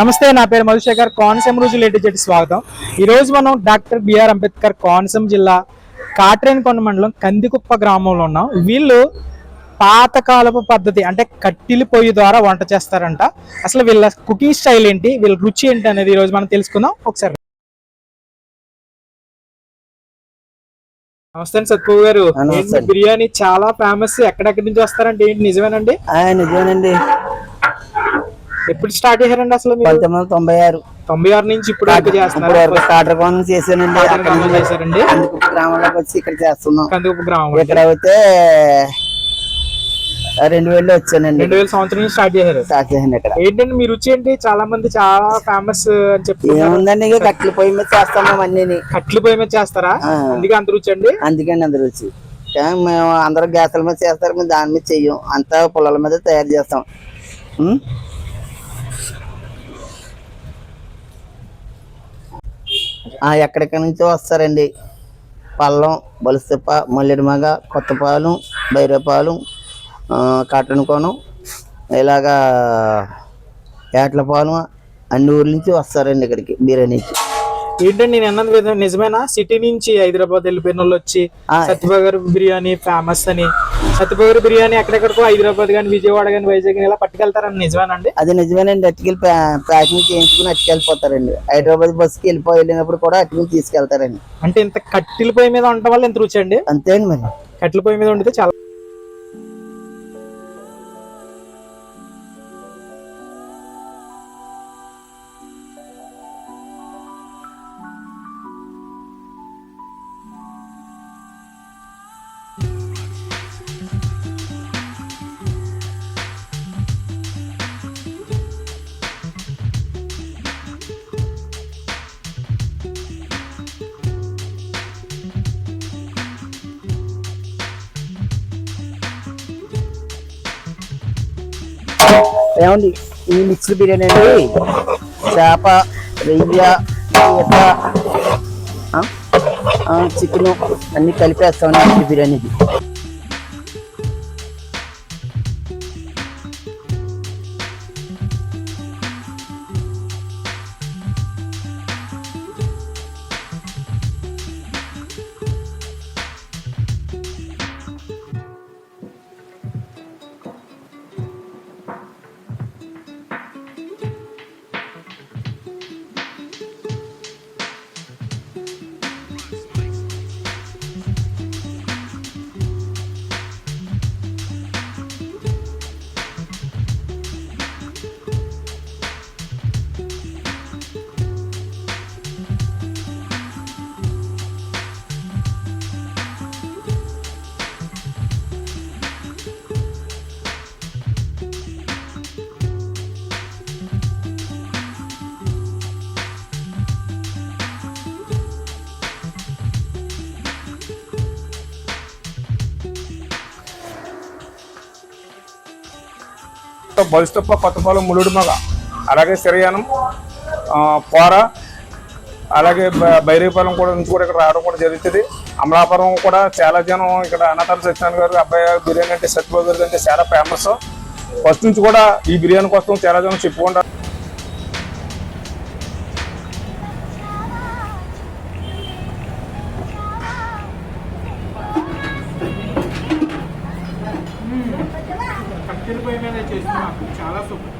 నమస్తే నా పేరు మధుశేఖర్. కోనసీమ రోజు లేటి చెట్టు స్వాగతం. ఈ రోజు మనం డాక్టర్ బిఆర్ అంబేద్కర్ కోనసీమ జిల్లా కాట్రేనికొండ మండలం కందికుప్ప గ్రామంలో ఉన్నాం. వీళ్ళు పాతకాలపు పద్ధతి అంటే కట్టిలి పొయ్యి ద్వారా వంట చేస్తారంట. అసలు వీళ్ళ కుకింగ్ స్టైల్ ఏంటి? వీళ్ళ రుచి ఏంటి అనేది ఈ రోజు మనం తెలుసుకుందాం. ఒకసారి. నమస్తే అండి సత్యబాబు గారు. బిర్యానీ చాలా ఫేమస్ ఎక్కడెక్కడి నుంచి వస్తారంటే ఏంటి? నిజమేనండి? నిజమేనండి. ఎప్పుడు స్టార్ట్ చేశారండి అసలు మీరు? పంతొమ్మిది వందల తొంభై ఆరు. తొంభై ఆరు నుంచి ఇప్పుడు వరకు చేస్తున్నారు? వరకు కాటరకోణం చేశానండి. చేశారండి. కందికుప్ప గ్రామంలోకి వచ్చి ఇక్కడ చేస్తున్నాం. గ్రామం ఇక్కడ అయితే రెండు వేలు వచ్చానండి. రెండు వేల సంవత్సరం నుంచి స్టార్ట్ చేశారు. స్టార్ట్ చేశాను ఇక్కడ. ఏంటండి మీ రుచి ఏంటి? చాలా మంది చాలా ఫేమస్ అని చెప్తున్నారు. ఏముందండి ఇక కట్టెల పొయ్యి మీద చేస్తాం మేము అన్ని కట్లు పొయ్యి మీద చేస్తారా. అందుకే అంత రుచి అండి? అందుకని అందరు వచ్చి కానీ మేము అందరూ గ్యాసుల మీద చేస్తారు మేము దాని మీద చెయ్యం. అంతా పొలాల మీద తయారు చేస్తాం. ఎక్కడెక్కడి నుంచో వస్తారండి. పల్లం బలుస్తప్ప మల్లెడిమగ కొత్తపాలెం బైరపాలెం కాటన్ కోణం ఇలాగా ఏట్లపాలెం అన్ని ఊర్ల నుంచి వస్తారండి ఇక్కడికి బిర్యానీకి. ఏంటండి నేను అన్నది నిజమేనా? సిటీ నుంచి హైదరాబాద్ వెళ్ళిపోయిన వాళ్ళు వచ్చి ఆ. సత్యబాబు గారు బిర్యానీ ఫేమస్ అని సత్యబాబు గారు బిర్యానీ ఎక్కడెక్కడికో హైదరాబాద్ కానీ విజయవాడ కానీ వైజాగ్ ఇలా పట్టుకెళ్తారని నిజమేనండి? అది నిజమేనండి. అట్టుకెళ్ళి ప్యా- ప్యాకింగ్ చేయించుకుని అట్టుకెళ్ళిపోతారండి హైదరాబాద్ బస్సుకి వెళ్ళిపోయి వెళ్ళినప్పుడు కూడా అట్టుకుని తీసుకెళ్తారండి. అంటే ఇంత కట్టెల పొయ్యి మీద ఉండటం వల్ల ఇంత రుచి అండి? అంతే అండి మరి. కట్టెల పొయ్యి మీద వండితే చాలా ఏమండి? ఈ మిక్స్డ్ బిర్యానీ అండి. చేప రొయ్య పీత చికెన్ అన్ని కలిపేస్తామండి మిక్స్డ్ బిర్యానీకి. బలిస్తప్ప కొత్తపాలెం ములుడు మగ. అలాగే సిరయానం పోర అలాగే బ- బైరీపాలెం కూడా నుంచి కూడా ఇక్కడ రావడం కూడా జరుగుతుంది. అమలాపురం కూడా చాలా జనం ఇక్కడ అన్నతాల సత్యనారాయణ గారు అబ్బాయి బిర్యానీ అంటే సత్యబాబు గారి అంటే చాలా ఫేమస్ ఫస్ట్ నుంచి కూడా ఈ బిర్యానీ కోసం చాలా జనం చెప్పుకుంటారు కట్టెల పొయ్యి మీద చేస్తున్నాం. చాలా సూపర్.